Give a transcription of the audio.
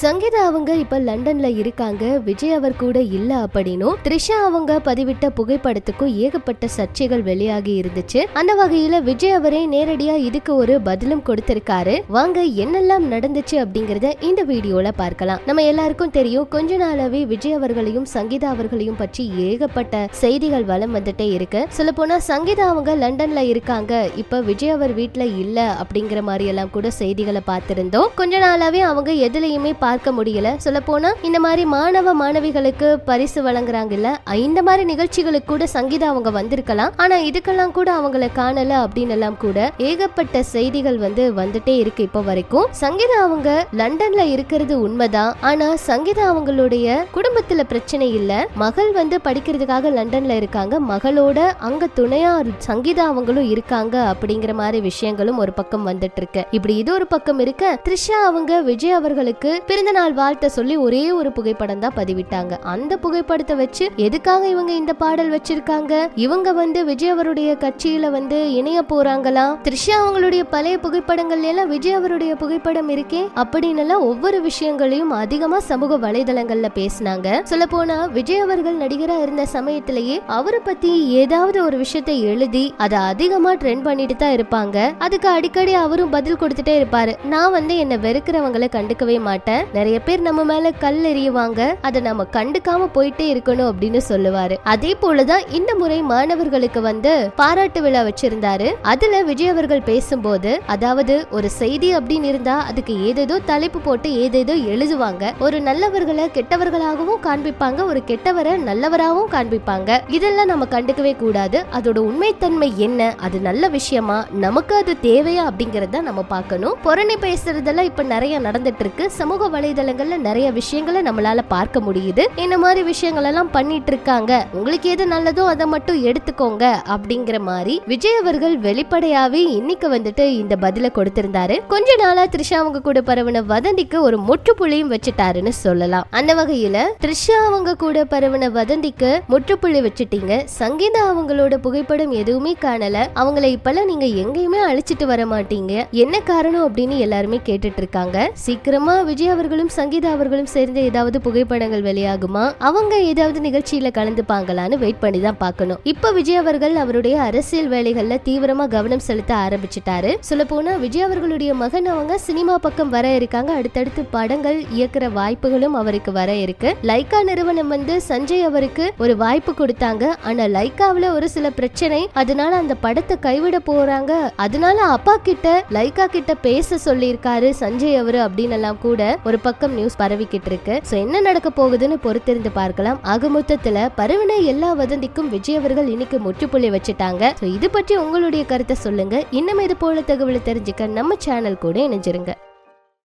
சங்கீதா அவங்க இப்ப லண்டன்ல இருக்காங்க. விஜய் அவர் கூட இல்ல அப்படின்னும் த்ரிஷா அவங்க பதிவிட்ட புகைப்படத்துக்கும் ஏகப்பட்ட சர்ச்சைகள் வெளியாகி இருந்துச்சு. அந்த வகையில விஜய் அவரே நேரடியா இதுக்கு ஒரு பதிலும் கொடுத்திருக்காரு. வாங்க என்னெல்லாம் நடந்துச்சு அப்படிங்கறத இந்த வீடியோல பார்க்கலாம். நம்ம எல்லாருக்கும் தெரியும் கொஞ்ச நாளாவே விஜய் அவர்களையும் சங்கீதா அவர்களையும் பற்றி ஏகப்பட்ட செய்திகள் வலம் வந்துட்டே இருக்கு. சொல்ல போனா சங்கீதா அவங்க லண்டன்ல இருக்காங்க. இப்ப விஜய் அவர் வீட்ல இல்ல அப்படிங்கிற மாதிரி எல்லாம் கூட செய்திகளை பார்த்திருந்தோம். கொஞ்ச நாளாவே அவங்க எதுலயுமே பார்க்க முடியல. சொல்ல போனா இந்த மாதிரி மாணவ மாணவிகளுக்கு பரிசு வழங்குறாங்கல்ல இந்த மாதிரி நிகழ்ச்சிகளுக்கு கூட சங்கீதா அவங்க வந்திருக்கலாம். ஆனா இதுக்கெல்லாம் கூட அவங்கள காணல அப்படின்னு எல்லாம் கூட ஏகப்பட்ட செய்திகள் வந்து வந்துட்டே இருக்கு இப்போ வரைக்கும். சங்கீதா அவங்க லண்டன்ல இருக்கிறது உண்மைதான். ஆனா சங்கீதா அவங்களுடைய குடும்பத்துல பிரச்சனை இல்ல. மகள் வந்து படிக்கிறதுக்காக லண்டன்ல இருக்காங்க. மகளோட அங்க துணையா சங்கீதா அவங்களும் இருக்காங்க அப்படிங்கிற மாதிரி விஷயங்களும் ஒரு பக்கம் வந்துட்டு இருக்கு. இப்படி இது ஒரு பக்கம் இருக்க த்ரிஷா அவங்க விஜய் அவர்களுக்கு பிறந்த நாள் வாழ்த்த சொல்லி ஒரே ஒரு புகைப்படம் தான் பதிவிட்டாங்க. அந்த புகைப்படத்தை வச்சு எதுக்காக இவங்க இந்த பாடல் வச்சிருக்காங்க? இவங்க வந்து விஜய் அவருடைய கட்சியில வந்து இணைய போறாங்களா? த்ரிஷா அவங்களுடைய பழைய புகைப்படங்கள்ல எல்லாம் விஜய் அவருடைய புகைப்படம் இருக்கே அப்படின்னு எல்லாம் ஒவ்வொரு விஷயங்களையும் அதிகமா சமூக வலைதளங்கள்ல பேசினாங்க. சொல்ல போனா விஜய் அவர்கள் நடிகரா இருந்த சமயத்திலேயே அவரை பத்தி ஏதாவது ஒரு விஷயத்தை எழுதி அதை அதிகமா ட்ரெண்ட் பண்ணிட்டு தான் இருப்பாங்க. அதுக்கு அடிக்கடி அவரும் பதில் கொடுத்துட்டே இருப்பாரு. நான் வந்து என்ன வெறுக்கிறவங்களை கண்டுக்கவே மாட்டேன். நிறைய பேர் நம்ம மேல கல் எறியுவாங்க. அதை நம்ம கண்டுக்காம போயிட்டே இருக்கணும் அப்படின்னு சொல்லுவாரு. அதே போலதான் இந்த முறை மாணவர்களுக்கு வந்து பாராட்டு விழா வச்சிருந்தாரு. அதுல விஜய் அவர்கள் பேசும்போது அதாவது ஒரு செய்தி அப்படின்னு இருந்தா அதுக்கு ஏதேதோ தலைப்பு போட்டு ஏதேதோ எழுதுவாங்க. ஒரு நல்லவர்களை கெட்டவர்களாகவும் காண்பிப்பாங்க. ஒரு கெட்டவரை நல்லவராகவும் காண்பிப்பாங்க. இதெல்லாம் நம்ம கண்டுக்கவே கூடாது. அதோட உண்மைத்தன்மை என்ன? அது நல்ல விஷயமா? நமக்கு அது தேவையா? அப்படிங்கறத நம்ம பார்க்கணும். புறணி பேசுறதெல்லாம் இப்ப நிறைய நடந்துட்டு இருக்கு. சமூக வலைதளங்கள்ல நிறைய விஷயங்களை நம்மளால பார்க்க முடியுது. இந்த மாதிரி விஷயங்கள் எல்லாம் பண்ணிட்டு இருக்காங்க உங்களுக்கு எது நல்லதோ அதை மட்டும் எடுத்துக்கோங்க அப்படிங்கிற மாதிரி விஜய் அவர்கள் வெளிப்படையாவே இன்னைக்கு வந்துட்டு இந்த பதில கொடுத்திருந்தாரு. கொஞ்ச நாளா த்ரிஷா அவங்க கூட பரவின வதந்திக்கு ஒரு முற்றுப்புள்ளியும் வச்சுட்டாருன்னு சொல்லலாம். அந்த வகையில த்ரிஷா அவங்க கூட பரவன வதந்திக்கு முற்றுப்புள்ளி வச்சுட்டீங்க. சங்கீதா அவங்களோட புகைப்படம் எதுவுமே காணல. அவங்கள இப்பெல்லாம் நீங்க எங்கேயுமே அழைச்சிட்டு வர மாட்டீங்க. என்ன காரணம் அப்படின்னு எல்லாருமே கேட்டுட்டு இருக்காங்க. சீக்கிரமா விஜய் அவர்களும் சங்கீதா அவர்களும் சேர்ந்து ஏதாவது புகைப்படங்கள் வெளியாகுமா? அவங்க ஏதாவது நிகழ்ச்சியில கலந்துப்பாங்களான்னு வெயிட் பண்ணி தான் பார்க்கணும். இப்ப விஜய் அவர்கள் அவருடைய அரசியல் வேலைகள்ல தீவிரமா கவனம் செலுத்த ஆரம்பிச்சிட்டாரு. சொல்ல போனா விஜய் அவர்களுடைய மகன் அவங்க சினிமா பக்கம் வர இருக்காங்க. அடுத்தடுத்து படங்கள் இயக்குற வாய்ப்புகளும் அவருக்கு வர இருக்கு. லைக்கா நிறுவனம் வந்து சஞ்சய் அவருக்கு ஒரு வாய்ப்பு கொடுத்தாங்க. ஆனா லைக்காவுல ஒரு சில பிரச்சனை. அதனால அந்த படத்தை கைவிட போறாங்க. அதனால அப்பா கிட்ட லைக்கா கிட்ட பேச சொல்லியிருக்காரு சஞ்சய் அவரு அப்படின்னு எல்லாம் கூட. ஒரு பக்கம் நியூஸ் பரவிக்கிட்டு இருக்கு சோ என்ன நடக்க போகுதுன்னு பொறுத்திருந்து பார்க்கலாம். ஆக மொத்தத்துல பருவனை எல்லா வதந்திக்கும் விஜய் அவர்கள் இன்னைக்கு முற்றுப்புள்ளி வச்சுட்டாங்க. சோ இது பற்றி உங்களுடைய கருத்தை சொல்லுங்க. இன்னும் இது போல தகவலை தெரிஞ்சுக்க நம்ம சேனல் கூட இணைஞ்சிருங்க.